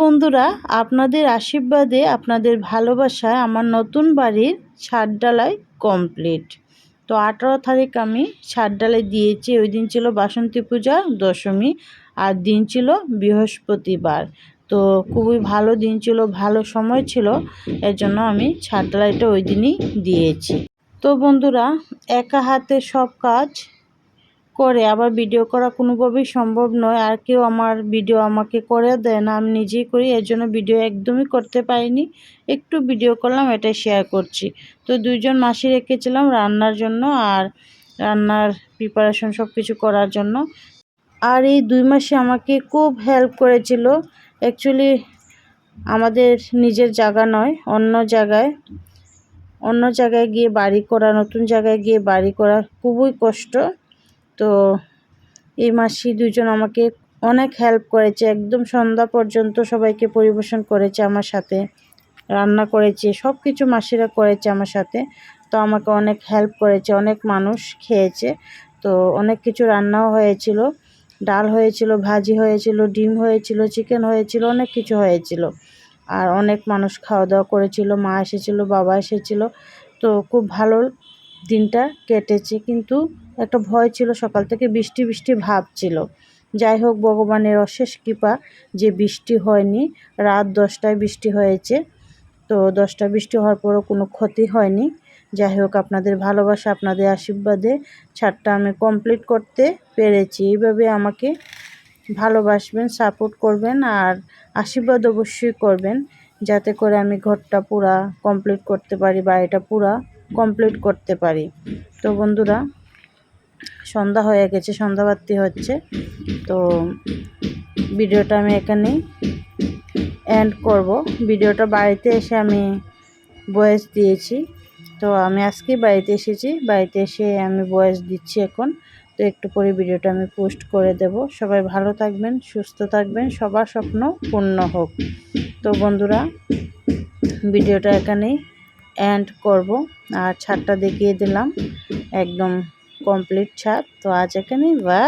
বন্ধুরা, আপনাদের আশীর্বাদে, আপনাদের ভালোবাসায় আমার নতুন বাড়ির ছাদ ডালাই কমপ্লিট তো আঠারো তারিখ আমি ছাদ ডালাই দিয়েছি। ওই দিন ছিল বাসন্তী পূজা, দশমী, আর দিন ছিল বৃহস্পতিবার। তো খুবই ভালো দিন ছিল, ভালো সময় ছিল, এর জন্য আমি ছাদ ডালাইটা ওই দিনই দিয়েছি। তো বন্ধুরা, একা হাতে সব কাজ করে, আবার ভিডিও করা কোনোভাবেই সম্ভব নয়। আর কেউ আমার ভিডিও আমাকে করে দেয় না, আমি নিজেই করি, এর জন্য ভিডিও একদমই করতে পারিনি। একটু ভিডিও করলাম, এটাই শেয়ার করছি। তো দুইজন মাসি রেখেছিলাম রান্নার জন্য আর রান্নার প্রিপারেশন সব কিছু করার জন্য। আর এই দুই মাসে আমাকে খুব হেল্প করেছিল। অ্যাকচুয়ালি আমাদের নিজের জায়গা নয়, অন্য জায়গায় অন্য জায়গায় গিয়ে বাড়ি করা, নতুন জায়গায় গিয়ে বাড়ি করা খুবই কষ্ট। তো এই মাসি দুজন আমাকে অনেক হেল্প করেছে। একদম সন্ধ্যা পর্যন্ত সবাইকে পরিবেশন করেছে আমার সাথে, রান্না করেছে সব কিছু মাসিরা করেছে আমার সাথে। তো আমাকে অনেক হেল্প করেছে, অনেক মানুষ খেয়েছে। তো অনেক কিছু রান্নাও হয়েছিল, ডাল হয়েছিল, ভাজি হয়েছিল, ডিম হয়েছিল চিকেন হয়েছিল, অনেক কিছু হয়েছিল। আর অনেক মানুষ খাওয়া দাওয়া করেছিল, মা এসেছিল, বাবা এসেছিল। তো খুব ভালো দিনটা কেটেছে। কিন্তু একটা ভয় ছিল, সকাল থেকে বৃষ্টি বৃষ্টি ভাব ছিল। যাই হোক, ভগবানের অশেষ কৃপা যে বৃষ্টি হয়নি, রাত দশটায় বৃষ্টি হয়েছে। তো দশটা বৃষ্টি হওয়ার পরও কোনো ক্ষতি হয়নি। যাই হোক, আপনাদের ভালোবাসা, আপনাদের আশীর্বাদে ছাদটা আমি কমপ্লিট করতে পেরেছি। এইভাবে আমাকে ভালোবাসবেন সাপোর্ট করবেন আর আশীর্বাদ অবশ্যই করবেন। যাতে করে আমি ঘরটা পুরা কমপ্লিট করতে পারি, বাড়িটা পুরা কমপ্লিট করতে পারি। তো বন্ধুরা, সন্ধ্যা হয়ে গেছে, সন্ধ্যাবাতি হচ্ছে। তো ভিডিওটা আমি এখানেই এন্ড করব। ভিডিওটা বাড়িতে এসে আমি বয়েস দিয়েছি। তো আমি আজকেই বাড়িতে এসেছি। বাড়িতে এসে আমি বয়েস দিচ্ছি এখন। তো একটু পরে ভিডিওটা আমি পোস্ট করে দেব। সবাই ভালো থাকবেন, সুস্থ থাকবেন, সবার স্বপ্ন পূর্ণ হোক। তো বন্ধুরা, ভিডিওটা এখানেই এন্ড করব। আর ছাদটা দেখিয়ে দিলাম। একদম কমপ্লিট ছাদ। তো আজ এখানে বা